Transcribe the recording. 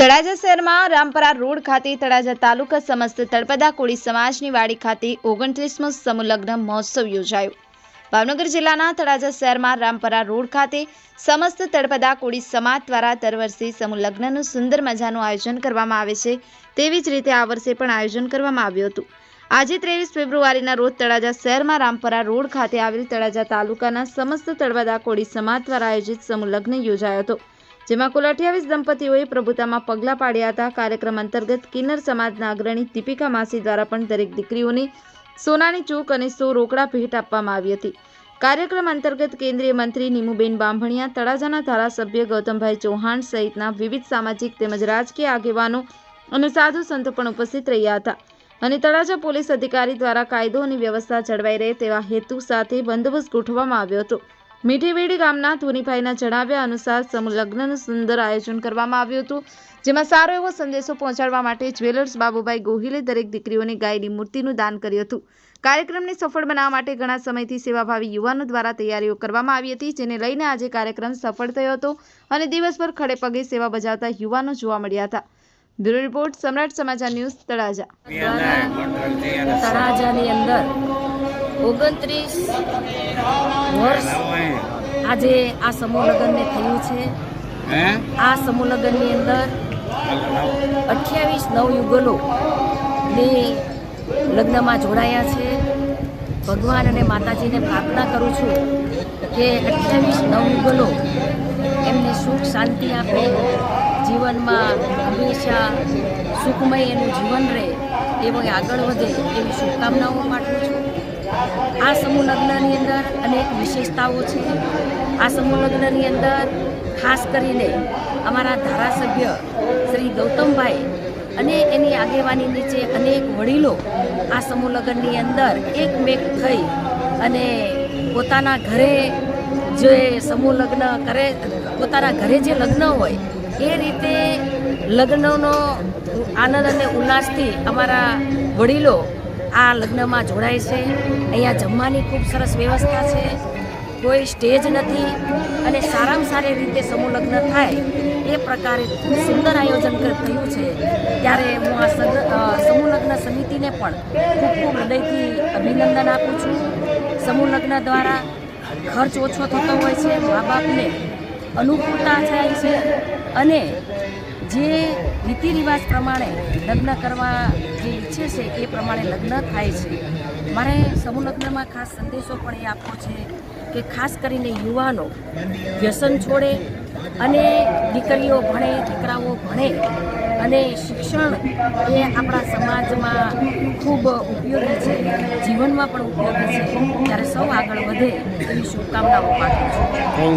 તળાજા શહેરમાં રામપરા રોડ ખાતે તળાજા તાલુકા સમસ્ત તળપદા કોળી સમાજની વાડી ખાતે ઓગણત્રીસમો સમૂહલગ્ન મહોત્સવ યોજાયો. ભાવનગર જિલ્લાના તળાજા શહેરમાં રામપરા રોડ ખાતે સમસ્ત તળપદા કોળી સમાજ દ્વારા દર વર્ષે સમૂહલગ્નનું સુંદર મજાનું આયોજન કરવામાં આવે છે. તેવી જ રીતે આ વર્ષે પણ આયોજન કરવામાં આવ્યું હતું. આજે ત્રેવીસ ફેબ્રુઆરીના રોજ તળાજા શહેરમાં રામપરા રોડ ખાતે આવેલ તળાજા તાલુકાના સમસ્ત તળપદા કોળી સમાજ દ્વારા આયોજિત સમૂહલગ્ન યોજાયો હતો. જેમાં કુલ અઠ્યાવીસ દંપતીઓએ પ્રભુતામાં પગલાં પાડ્યા હતા. કાર્યક્રમ અંતર્ગત કિન્નર સમાજના અગ્રણી દીપિકા માસી દ્વારા પણ દરેક દીકરીઓને સોનાની ચૂક અને સો રોકડા ભેટ આપવામાં આવી હતી. કાર્યક્રમ અંતર્ગત કેન્દ્રીય મંત્રી નીમુબેન બાંભણિયા તળાજાના ધારાસભ્ય ગૌતમભાઈ ચૌહાણ સહિતના વિવિધ સામાજિક તેમજ રાજકીય આગેવાનો અને સાધુ સંતો પણ ઉપસ્થિત રહ્યા હતા અને તળાજા પોલીસ અધિકારી દ્વારા કાયદો અને વ્યવસ્થા જળવાઈ રહે તેવા હેતુ સાથે બંદોબસ્ત ગોઠવવામાં આવ્યો હતો. મીઠીવેડી ગામના ધોનીભાઈના જણાવ્યા અનુસાર લગ્નનું સુંદર આયોજન કરવામાં આવ્યું હતું, જેમાં સારો એવો સંદેશો પહોંચાડવા માટે જ્વેલર્સ બાબુભાઈ ગોહિલે દરેક દીકરીઓને ગાયની મૂર્તિનું દાન કર્યું હતું. કાર્યક્રમને સફળ બનાવવા માટે ઘણા સમયથી સેવાભાવી યુવાનો દ્વારા તૈયારીઓ કરવામાં આવી હતી, જેને લઈને આજે કાર્યક્રમ સફળ થયો હતો અને દિવસભર ખડે પગે સેવા બજાવતા યુવાનો જોવા મળ્યા હતા. બ્યુરો રિપોર્ટ સમ્રાટ સમાચાર ન્યૂઝ તળાજા. તળાજાની અંદર ઓગણત્રીસ વર્ષ આજે આ સમૂહ લગ્નને થયું છે. આ સમૂહ લગ્નની અંદર અઠ્યાવીસ નવયુગલો ને લગ્નમાં જોડાયા છે. ભગવાન અને માતાજીને પ્રાર્થના કરું છું કે અઠ્યાવીસ નવયુગલો એમને સુખ શાંતિ આપે જીવનમાં હંમેશા સુખમય એનું જીવન રહે એવો આગળ વધે એવી શુભકામનાઓ પાઠવું છું. આ સમૂહ લગ્નની અંદર અનેક વિશેષતાઓ છે. આ સમૂહ લગ્નની અંદર ખાસ કરીને અમારા ધારાસભ્ય શ્રી ગૌતમભાઈ અને એની આગેવાની નીચે અનેક વડીલો આ સમૂહ લગ્નની અંદર એકમેક થઈ અને પોતાના ઘરે જે સમૂહ લગ્ન કરે, પોતાના ઘરે જે લગ્ન હોય, એ રીતે લગ્નનો આનંદ અને ઉલ્લાસથી અમારા વડીલો આ લગ્નમાં જોડાય છે. અહીંયા જમવાની ખૂબ સરસ વ્યવસ્થા છે. કોઈ સ્ટેજ નથી અને સારામાં સારી રીતે સમૂહ લગ્ન થાય એ પ્રકારે ખૂબ સુંદર આયોજન થયું છે. ત્યારે હું આ સમૂહ લગ્ન સમિતિને પણ ખૂબ ખૂબ હૃદયથી અભિનંદન આપું છું. સમૂહ લગ્ન દ્વારા ખર્ચ ઓછો થતો હોય છે, મા બાપને અનુકૂળતા થાય છે અને જે રીતિ રિવાજ પ્રમાણે લગ્ન કરવા જે ઈચ્છે છે એ પ્રમાણે લગ્ન થાય છે. મારે સમૂહ ખાસ સંદેશો પણ એ આપવો છે કે ખાસ કરીને યુવાનો વ્યસન છોડે અને દીકરીઓ ભણે, દીકરાઓ ભણે અને શિક્ષણ એ આપણા સમાજમાં ખૂબ ઉપયોગી છે, જીવનમાં પણ ઉપયોગી છે. ત્યારે સૌ આગળ વધે એવી શુભકામનાઓ પાઠવું છું.